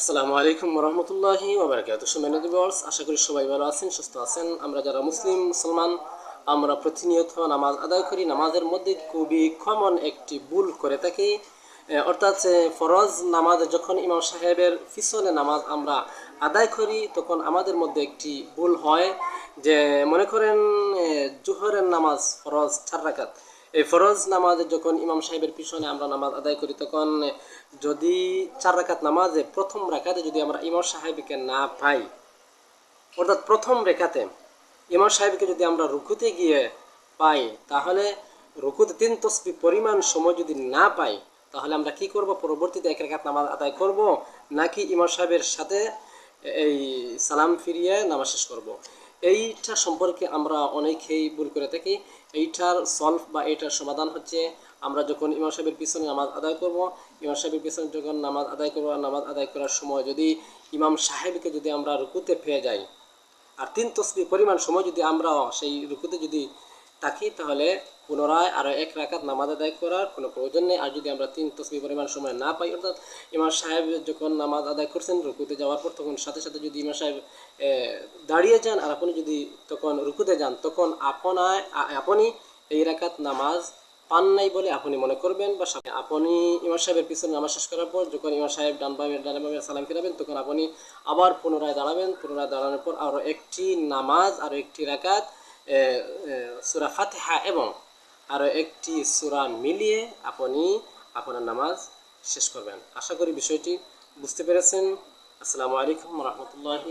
আসসালামু আলাইকুম রহমতুল্লাহি ওবরাকাত সুমেন দিবর্স আশা করি সবাই ভালো আছেন, সুস্থ আছেন। আমরা যারা মুসলিম, মুসলমান, আমরা প্রতিনিয়ত নামাজ আদায় করি। নামাজের মধ্যে খুবই কমন একটি ভুল করে থাকি। অর্থাৎ ফরজ নামাজ যখন ইমাম সাহেবের পিছনে নামাজ আমরা আদায় করি, তখন আমাদের মধ্যে একটি ভুল হয় যে, মনে করেন জোহরের নামাজ ফরজ চার রাকাত। এই ফরজ নামাজে যখন ইমাম সাহেবের পিছনে আমরা নামাজ আদায় করি, তখন যদি চার রাকাত নামাজে প্রথম রাকাতে যদি আমরা ইমাম সাহেবকে না পাই, অর্থাৎ প্রথম রেখাতে ইমাম সাহেবকে যদি আমরা রুকুতে গিয়ে পাই, তাহলে রুকুতে তিন তসবি পরিমাণ সময় যদি না পাই, তাহলে আমরা কি করব? পরবর্তীতে এক রেখাত নামাজ আদায় করব, নাকি ইমাম সাহেবের সাথে এই সালাম ফিরিয়ে নামাজ শেষ করব? এইটা সম্পর্কে আমরা অনেকেই ভুল করে থাকি। এইটার সলভ বা এইটার সমাধান হচ্ছে, আমরা যখন ইমাম সাহেবের পিছনে নামাজ আদায় করব, ইমাম সাহেবের পিছনে যখন নামাজ আদায় করব, নামাজ আদায় করার সময় যদি ইমাম সাহেবকে যদি আমরা রুকুতে পেয়ে যাই, আর তিন তসবি পরিমাণ সময় যদি আমরা সেই রুকুতে যদি থাকি তাহলে পুনরায় আরও এক রাকাত নামাজ আদায় করার কোনো প্রয়োজন নেই। আর যদি আমরা তিন তসবি পরিমাণ সময় না পাই, অর্থাৎ ইমাম সাহেব যখন নামাজ আদায় করছেন রুকুতে যাওয়ার পর, তখন সাথে সাথে যদি ইমাম সাহেব দাঁড়িয়ে যান আর আপনি যদি তখন রুকুতে যান, তখন আপনায় আপনি এই রাকাত নামাজ পান নাই বলে আপনি মনে করবেন বা আপনি ইমাম সাহেবের পিছনে নামাজ শেষ করার পর যখন ইমাম সাহেব ডান বামে ডান বামে সালাম ফিরাবেন, তখন আপনি আবার পুনরায় দাঁড়াবেন। পুনরায় দাঁড়ানোর পর আরও একটি নামাজ আরও একটি রাকাত সুরা ফাতেহা এবং আরও একটি সুরা মিলিয়ে আপনি আপনার নামাজ শেষ করবেন। আশা করি বিষয়টি বুঝতে পেরেছেন। আসসালামু আলাইকুম রহমতুল্লাহি